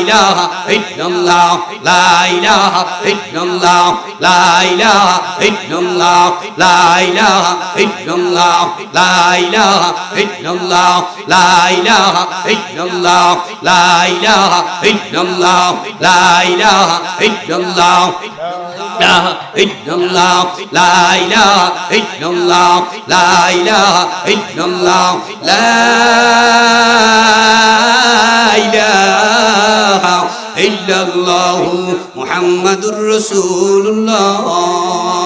ইলাহা ইল্লাল্লাহ লা ইলাহা ইল্লাল্লাহ লা ইলাহা ইল্লাল্লাহ লা ইলাহা ইল্লাল্লাহ লা ইলাহা ইল্লাল্লাহ লা ইলাহা ইল্লাল্লাহ লা ইলাহা ইল্লাল্লাহ লা ইলাহা ইল্লাল্লাহ إله إلا الله لا إله إلا الله لا إله إلا الله لا الله محمد رسول الله.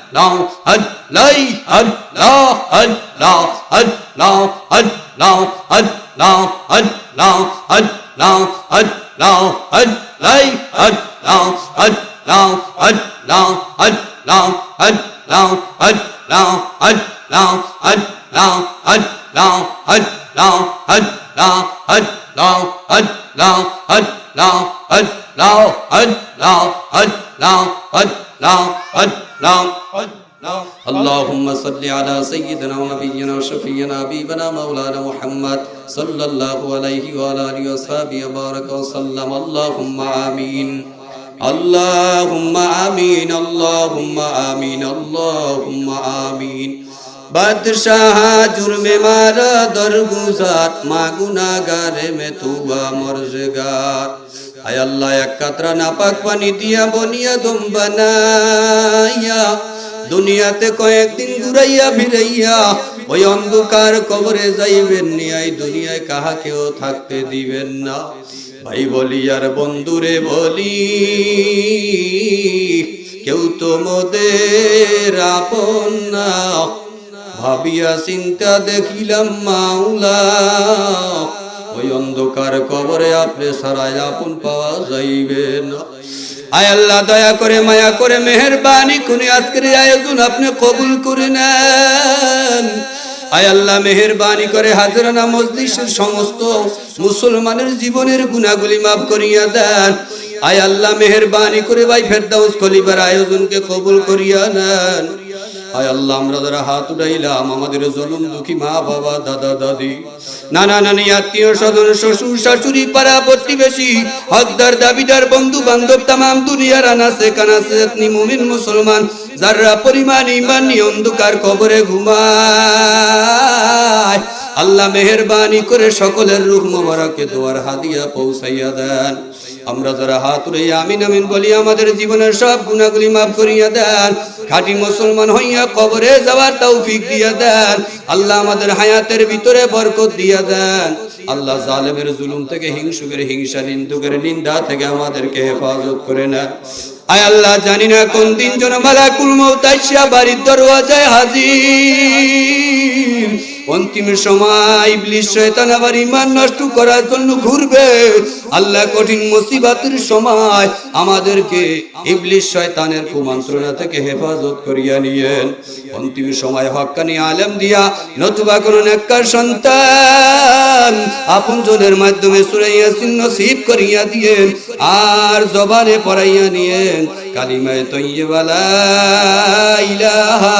Now, long, and long, and long, and long, and long, and long, and اللهم صل على سيدنا ونبينا وشفينا حبيبنا مولانا محمد صلى الله عليه وعلى اله وصحبه وبارك وسلم اللهم امين اللهم امين اللهم امين اللهم امين বাদশাহ জুর্মে মারা দরগুজার মা গুনাগারে মে তুবা মর্জগার আয় আল্লাহ, এক কাতরা নাপাক পানি দিয়া বনিয়া দম বানাইয়া, দুনিয়াতে কয়েকদিন ঘুরাইয়া ফিরাইয়া, ওই অন্ধকার কবরে যাইবেন নিয়াই দুনিয়ায় কাহাকেও থাকতে দিবেন না। ভাই বলি, আর বন্ধুরে বলি, কেউ তো মোদের আপন না। ভাবিয়া চিন্তা দেখিলাম মাওলা ওই অন্ধকার কবরে আপনি সারাই আপন পাওয়া যাইবে না আয় আল্লাহ, দয়া করে, মায়া করে, মেহরবানি করে, আজকের আয়োজন আপনি কবুল করে নেন। আয় আল্লাহ, মেহরবানি করে হাজরানা মজলিসের সমস্ত মুসলমানের জীবনের গুণাগুলি মাফ করিয়া দেন। আয় আল্লাহ, মেহরবানি করে ভাই ফেরদাউস খলিফার আয়োজনকে কবুল করিয়া নেন। আয় আল্লাহ, আমরা যারা হাত উঠাইলাম, আমাদের জলুম দুঃখী মা বাবা, দাদা, দাদি, নানা নানি, আত্মীয় স্বজন, শ্বশুর, শাশুড়ি, পাড়া প্রতিবেশী, হকদার, দাবিদার বন্ধু বান্ধব তামাম দুনিয়ার আনাসে কানাসে আপনি মুমিন, মুসলমান, যারা পরিমাণ ইমান অন্ধকার কবরে ঘুমায়। আল্লাহ মেহরবানি করে সকলের রূহ মোবারকে দোয়ার হাদিয়া পৌঁছাইয়া দেন। আমরা যারা হাত উড়ে আমিন আমিন বলি, আমাদের জীবনের সব গুণাগুলি মাফ করিয়া দেন। খাঁটি মুসলমান হইয়া কবরে যাওয়ার তৌফিক দিয়া দেন। আল্লাহ আমাদের হায়াতের ভিতরে বরকত দিয়া দেন। আল্লাহ জালেমের জুলুম থেকে হিংসুকের হিংসা, নিন্দুকের নিন্দা থেকে আমাদেরকে হেফাজত করে না আয় আল্লাহ, জানি না কোন দিন জন মালাকুল মৌত আইসা বাড়ির দরওয়াজায় হাজির। অন্তিম সময় ইবলিস শয়তান আবার ইমান নষ্ট করার জন্য ঘুরবে। আল্লাহ কঠিন মুসিবতের সময় আমাদেরকে ইবলিস শয়তানের কুমন্ত্রণা থেকে হেফাজত করিয়া নিয়েন। অন্তিম সময় হক্কানি আলেম দিয়া নতুবা কোন নেককার সন্তান আপন জনের মাধ্যমে সুরাইয়া চিহ্ন নসিব করিয়া দিয়েন আর জবানে পড়াইয়া নিয়েন। কালিমায় তৈয়বালা ইলাহা